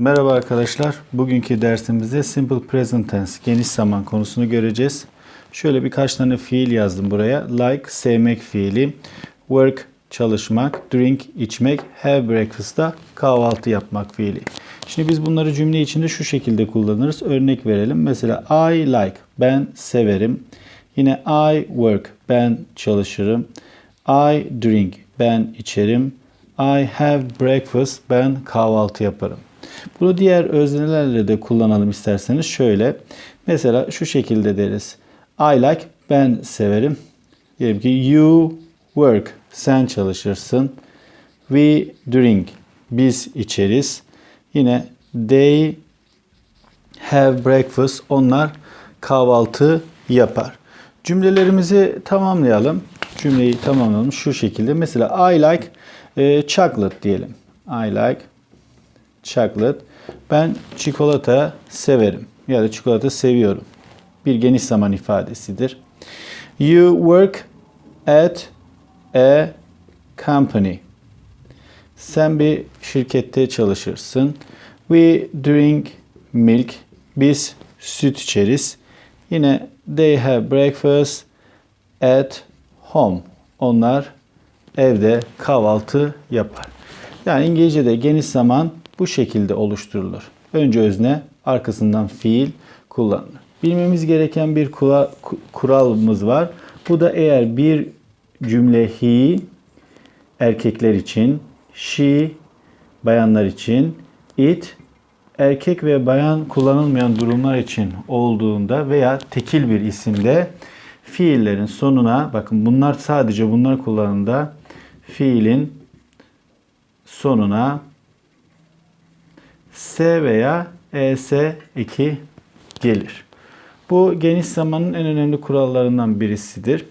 Merhaba arkadaşlar. Bugünkü dersimizde Simple Present Tense, geniş zaman konusunu göreceğiz. Şöyle birkaç tane fiil yazdım buraya. Like, sevmek fiili. Work, çalışmak. Drink, içmek. Have breakfast da kahvaltı yapmak fiili. Şimdi biz bunları cümle içinde şu şekilde kullanırız. Örnek verelim. Mesela I like, ben severim. Yine I work, ben çalışırım. I drink, ben içerim. I have breakfast, ben kahvaltı yaparım. Bunu diğer öznelerle de kullanalım isterseniz şöyle. Mesela şu şekilde deriz. I like, ben severim. Diyelim ki you work, sen çalışırsın. We drink, biz içeriz. Yine they have breakfast, onlar kahvaltı yapar. Cümlelerimizi tamamlayalım. Cümleyi tamamlayalım şu şekilde. Mesela I like e, chocolate diyelim. I like chocolate. Ben çikolata severim ya da çikolata seviyorum. Bir geniş zaman ifadesidir. You work at a company. Sen bir şirkette çalışırsın. We drink milk. Biz süt içeriz. Yine they have breakfast at home. Onlar evde kahvaltı yapar. Yani İngilizce'de geniş zaman bu şekilde oluşturulur. Önce özne, arkasından fiil kullanılır. Bilmemiz gereken bir kura- ku- kuralımız var. Bu da eğer bir cümle he erkekler için, she bayanlar için, it erkek ve bayan kullanılmayan durumlar için olduğunda veya tekil bir isimde fiillerin sonuna bakın bunlar sadece bunlar kullanımda fiilin sonuna S veya ES eki gelir. Bu geniş zamanın en önemli kurallarından birisidir.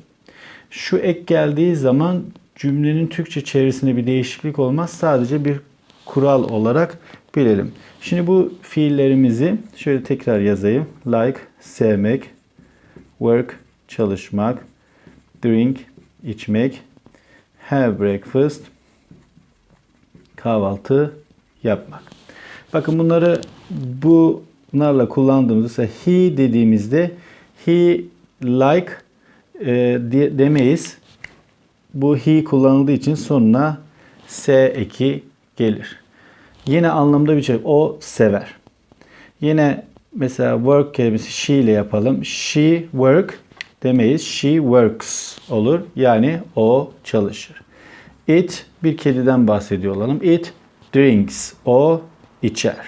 Şu ek geldiği zaman cümlenin Türkçe çevresinde bir değişiklik olmaz. Sadece bir kural olarak bilelim. Şimdi bu fiillerimizi şöyle tekrar yazayım. Like, sevmek, work, çalışmak, drink, içmek, have breakfast, kahvaltı yapmak. Bakın bunları bunlarla kullandığımızda he dediğimizde he like e, diye- demeyiz. Bu he kullanıldığı için sonuna s eki gelir. Yine anlamda bir şey. O sever. Yine mesela work kelimesi she ile yapalım. She work demeyiz. She works olur. Yani o çalışır. It bir kediden bahsediyor olalım. It drinks. O içer.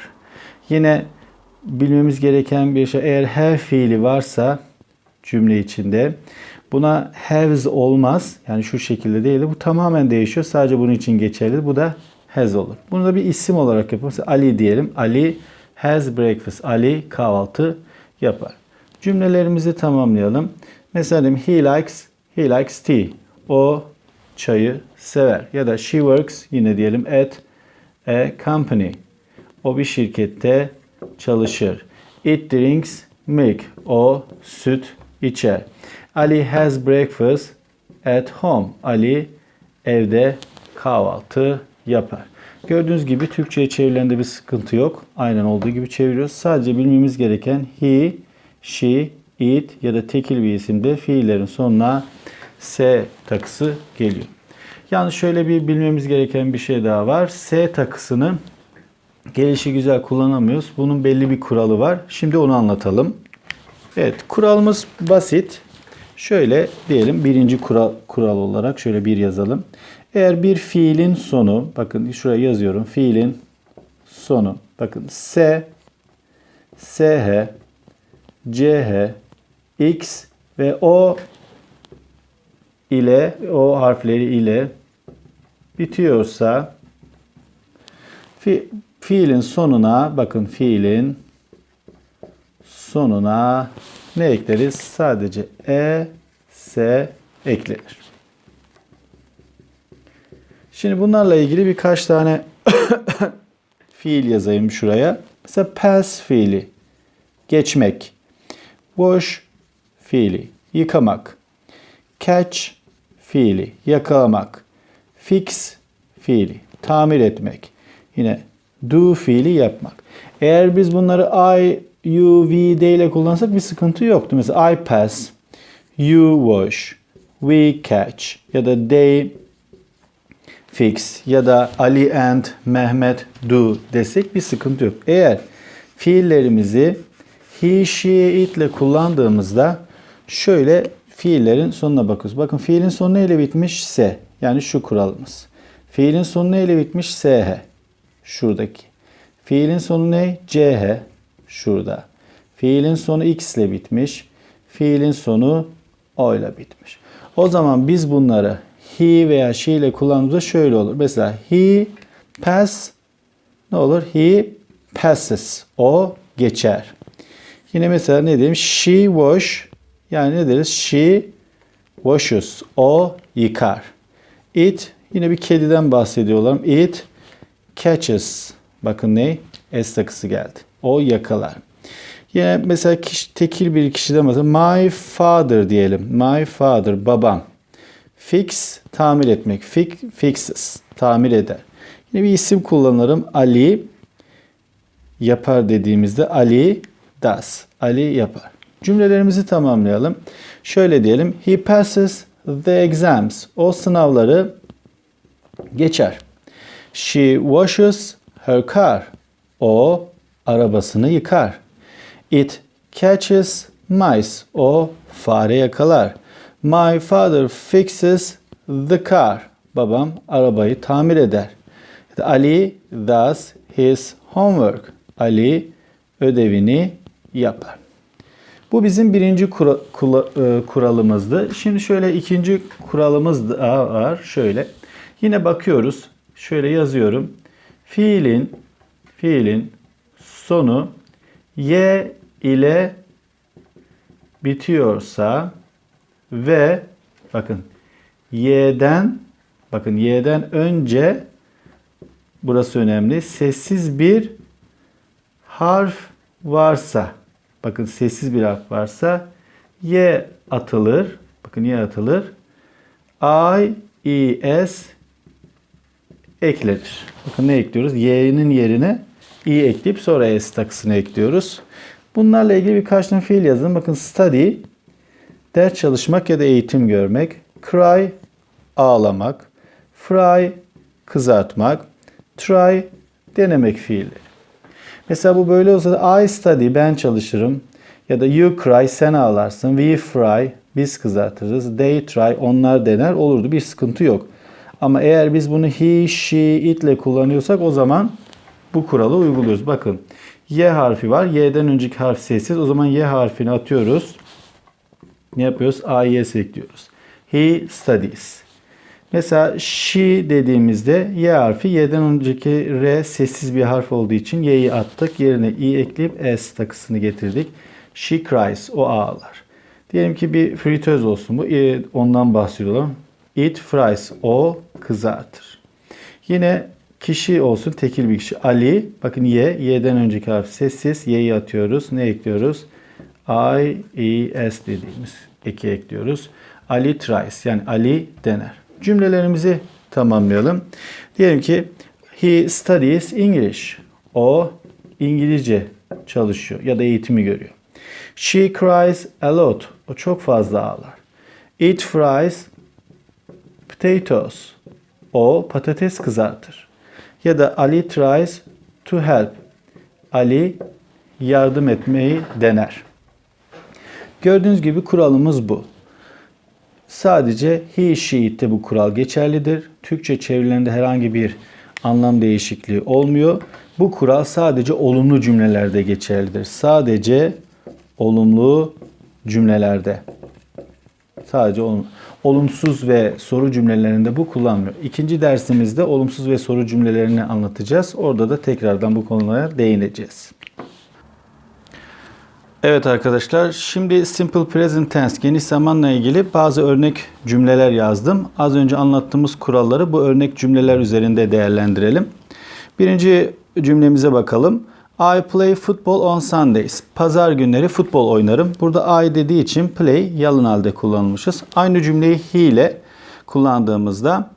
Yine bilmemiz gereken bir şey eğer have fiili varsa cümle içinde buna haves olmaz. Yani şu şekilde değil. Bu tamamen değişiyor. Sadece bunun için geçerli. Bu da has olur. Bunu da bir isim olarak yapalım. Mesela Ali diyelim. Ali has breakfast. Ali kahvaltı yapar. Cümlelerimizi tamamlayalım. Mesela he likes he likes tea. O çayı sever. Ya da she works yine diyelim at a company. O bir şirkette çalışır. It drinks milk. O süt içer. Ali has breakfast at home. Ali evde kahvaltı yapar. Gördüğünüz gibi Türkçe'ye çevirilerinde bir sıkıntı yok. Aynen olduğu gibi çeviriyoruz. Sadece bilmemiz gereken he, she, it ya da tekil bir isimde fiillerin sonuna s takısı geliyor. Yalnız şöyle bir bilmemiz gereken bir şey daha var. S takısını gelişi güzel kullanamıyoruz. Bunun belli bir kuralı var. Şimdi onu anlatalım. Evet, kuralımız basit. Şöyle diyelim birinci kural, kural olarak şöyle bir yazalım. Eğer bir fiilin sonu, bakın şuraya yazıyorum. Fiilin sonu. Bakın S, SH, CH, X ve O ile O harfleri ile bitiyorsa fi, fiilin sonuna bakın fiilin sonuna ne ekleriz? Sadece e, s eklenir. Şimdi bunlarla ilgili birkaç tane fiil yazayım şuraya. Mesela pass fiili, geçmek. Wash fiili, yıkamak. Catch fiili, yakalamak. Fix fiili, tamir etmek. Yine do fiili yapmak. Eğer biz bunları I, you, we, they ile kullansak bir sıkıntı yoktu. Mesela I pass, you wash, we catch ya da they fix ya da Ali and Mehmet do desek bir sıkıntı yok. Eğer fiillerimizi he, she, it ile kullandığımızda şöyle fiillerin sonuna bakıyoruz. Bakın fiilin sonu neyle bitmiş? Se. Yani şu kuralımız. Fiilin sonu neyle bitmiş? sh. Şuradaki. Fiilin sonu ne? ch. Şurada. Fiilin sonu x ile bitmiş. Fiilin sonu o ile bitmiş. O zaman biz bunları he veya she ile kullandığımızda şöyle olur. Mesela he pass ne olur? He passes. O geçer. Yine mesela ne diyeyim? She wash yani ne deriz? She washes. O yıkar. It yine bir kediden bahsediyorlar. It catches. Bakın ne? S takısı geldi. O yakalar. Yine mesela kişi, tekil bir kişiden mesela my father diyelim. My father babam. Fix tamir etmek. Fix, fixes tamir eder. Yine bir isim kullanırım. Ali yapar dediğimizde Ali does. Ali yapar. Cümlelerimizi tamamlayalım. Şöyle diyelim. He passes the exams. O sınavları geçer. She washes her car. O arabasını yıkar. It catches mice. O fare yakalar. My father fixes the car. Babam arabayı tamir eder. Ali does his homework. Ali ödevini yapar. Bu bizim birinci kura, kula, e, kuralımızdı. Şimdi şöyle ikinci kuralımız daha var. Şöyle. Yine bakıyoruz. Şöyle yazıyorum. Fiilin fiilin sonu y ile bitiyorsa ve bakın y'den bakın y'den önce burası önemli. Sessiz bir harf varsa bakın sessiz bir harf varsa y atılır. Bakın y atılır. I, E, S eklenir. Bakın ne ekliyoruz? Y'nin yerine i ekleyip sonra s takısını ekliyoruz. Bunlarla ilgili birkaç tane fiil yazın. Bakın study, ders çalışmak ya da eğitim görmek. Cry, ağlamak. Fry, kızartmak. Try, denemek fiilleri. Mesela bu böyle olsa I study, ben çalışırım. Ya da you cry, sen ağlarsın. We fry, biz kızartırız. They try, onlar dener. Olurdu. Bir sıkıntı yok. Ama eğer biz bunu he, she, it ile kullanıyorsak o zaman bu kuralı uyguluyoruz. Bakın Y harfi var. Y'den önceki harf sessiz. O zaman Y harfini atıyoruz. Ne yapıyoruz? AYS ekliyoruz. He studies. Mesela she dediğimizde Y harfi Y'den önceki R sessiz bir harf olduğu için Y'yi attık. Yerine i ekleyip S takısını getirdik. She cries. O ağlar. Diyelim ki bir fritöz olsun bu. Ondan bahsediyorlar. It fries. O kızartır. Yine kişi olsun tekil bir kişi. Ali. Bakın Y. Y'den önceki harf sessiz. Y'yi atıyoruz. Ne ekliyoruz? I, E, S dediğimiz eki ekliyoruz. Ali tries. Yani Ali dener. Cümlelerimizi tamamlayalım. Diyelim ki he studies English. O İngilizce çalışıyor ya da eğitimi görüyor. She cries a lot. O çok fazla ağlar. It fries potatoes. O patates kızartır. Ya da Ali tries to help. Ali yardım etmeyi dener. Gördüğünüz gibi kuralımız bu. Sadece he, she, it'te bu kural geçerlidir. Türkçe çevirilerinde herhangi bir anlam değişikliği olmuyor. Bu kural sadece olumlu cümlelerde geçerlidir. Sadece olumlu cümlelerde. Sadece. Olumsuz ve soru cümlelerinde bu kullanmıyor. İkinci dersimizde olumsuz ve soru cümlelerini anlatacağız. Orada da tekrardan bu konulara değineceğiz. Evet arkadaşlar, şimdi Simple Present Tense geniş zamanla ilgili bazı örnek cümleler yazdım. Az önce anlattığımız kuralları bu örnek cümleler üzerinde değerlendirelim. Birinci cümlemize bakalım. I play football on Sundays. Pazar günleri futbol oynarım. Burada I dediği için play yalın halde kullanılmışız. Aynı cümleyi he ile kullandığımızda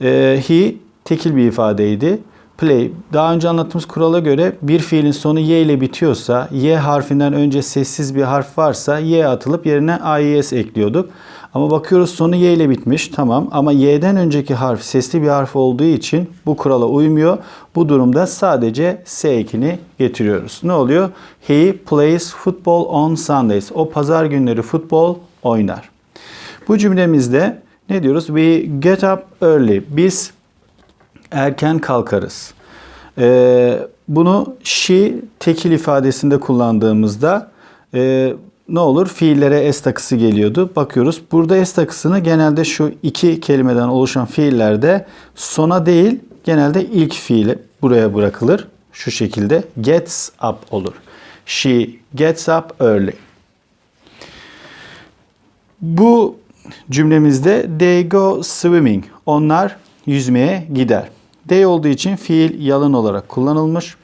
e, he tekil bir ifadeydi. Play. Daha önce anlattığımız kurala göre bir fiilin sonu y ile bitiyorsa, y harfinden önce sessiz bir harf varsa y atılıp yerine ies ekliyorduk. Ama bakıyoruz sonu y ile bitmiş. Tamam ama y'den önceki harf sesli bir harf olduğu için bu kurala uymuyor. Bu durumda sadece s ekini getiriyoruz. Ne oluyor? He plays football on Sundays. O pazar günleri futbol oynar. Bu cümlemizde ne diyoruz? We get up early. Biz erken kalkarız. Ee, bunu she tekil ifadesinde kullandığımızda e, ne olur? Fiillere s takısı geliyordu. Bakıyoruz. Burada s takısını genelde şu iki kelimeden oluşan fiillerde sona değil genelde ilk fiile buraya bırakılır. Şu şekilde gets up olur. She gets up early. Bu cümlemizde they go swimming. Onlar yüzmeye gider. They olduğu için fiil yalın olarak kullanılmış.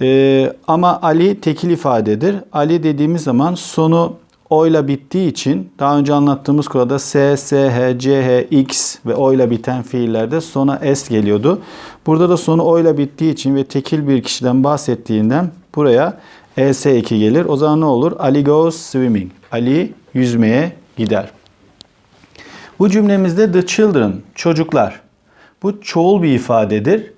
Ee, ama Ali tekil ifadedir. Ali dediğimiz zaman sonu o ile bittiği için daha önce anlattığımız kurada S, S, H, C, H, X ve o ile biten fiillerde sona S geliyordu. Burada da sonu o ile bittiği için ve tekil bir kişiden bahsettiğinden buraya ES eki gelir. O zaman ne olur? Ali goes swimming. Ali yüzmeye gider. Bu cümlemizde the children, çocuklar. Bu çoğul bir ifadedir.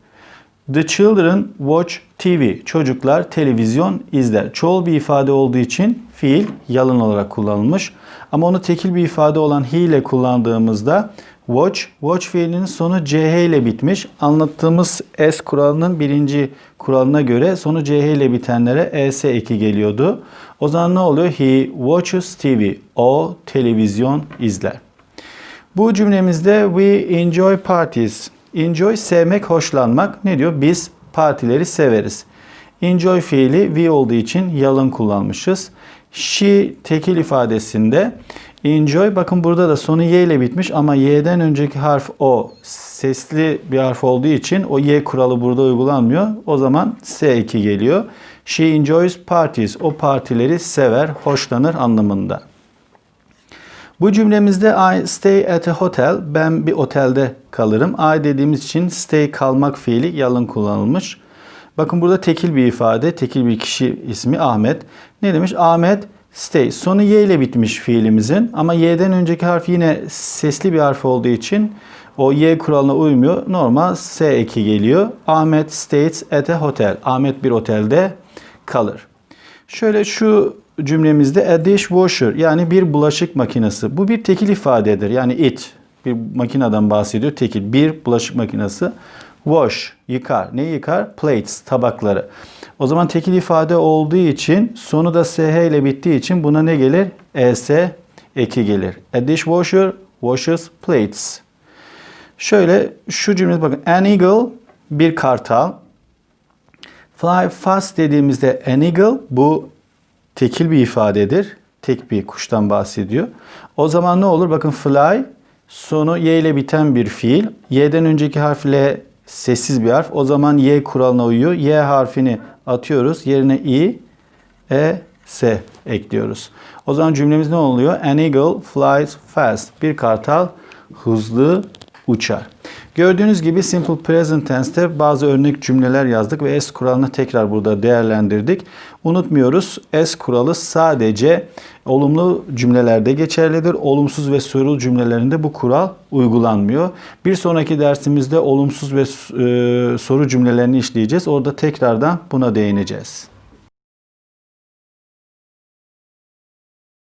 The children watch TV. Çocuklar televizyon izler. Çoğul bir ifade olduğu için fiil yalın olarak kullanılmış. Ama onu tekil bir ifade olan he ile kullandığımızda watch, watch fiilinin sonu ch ile bitmiş. Anlattığımız s kuralının birinci kuralına göre sonu ch ile bitenlere es eki geliyordu. O zaman ne oluyor? He watches TV. O televizyon izler. Bu cümlemizde we enjoy parties. Enjoy sevmek, hoşlanmak. Ne diyor? Biz partileri severiz. Enjoy fiili we olduğu için yalın kullanmışız. She tekil ifadesinde enjoy bakın burada da sonu y ile bitmiş ama y'den önceki harf o. Sesli bir harf olduğu için o y kuralı burada uygulanmıyor. O zaman S2 geliyor. She enjoys parties. O partileri sever, hoşlanır anlamında. Bu cümlemizde I stay at a hotel. Ben bir otelde kalırım. I dediğimiz için stay kalmak fiili yalın kullanılmış. Bakın burada tekil bir ifade, tekil bir kişi ismi Ahmet. Ne demiş? Ahmet stay. Sonu y ile bitmiş fiilimizin ama y'den önceki harf yine sesli bir harf olduğu için o y kuralına uymuyor. Normal s eki geliyor. Ahmet stays at a hotel. Ahmet bir otelde kalır. Şöyle şu cümlemizde a dishwasher yani bir bulaşık makinesi. Bu bir tekil ifadedir. Yani it bir makineden bahsediyor. Tekil bir bulaşık makinesi. Wash yıkar. Ne yıkar? Plates tabakları. O zaman tekil ifade olduğu için sonu da sh ile bittiği için buna ne gelir? es eki gelir. A dishwasher washes plates. Şöyle şu cümlede bakın. An eagle bir kartal. Fly fast dediğimizde an eagle bu tekil bir ifadedir. Tek bir kuştan bahsediyor. O zaman ne olur? Bakın fly sonu y ile biten bir fiil. Y'den önceki harf L sessiz bir harf. O zaman y kuralına uyuyor. Y harfini atıyoruz. Yerine i, e, s ekliyoruz. O zaman cümlemiz ne oluyor? An eagle flies fast. Bir kartal hızlı uçar. Gördüğünüz gibi simple present tense'te bazı örnek cümleler yazdık ve S kuralını tekrar burada değerlendirdik. Unutmuyoruz S kuralı sadece olumlu cümlelerde geçerlidir. Olumsuz ve sorulu cümlelerinde bu kural uygulanmıyor. Bir sonraki dersimizde olumsuz ve e, soru cümlelerini işleyeceğiz. Orada tekrardan buna değineceğiz.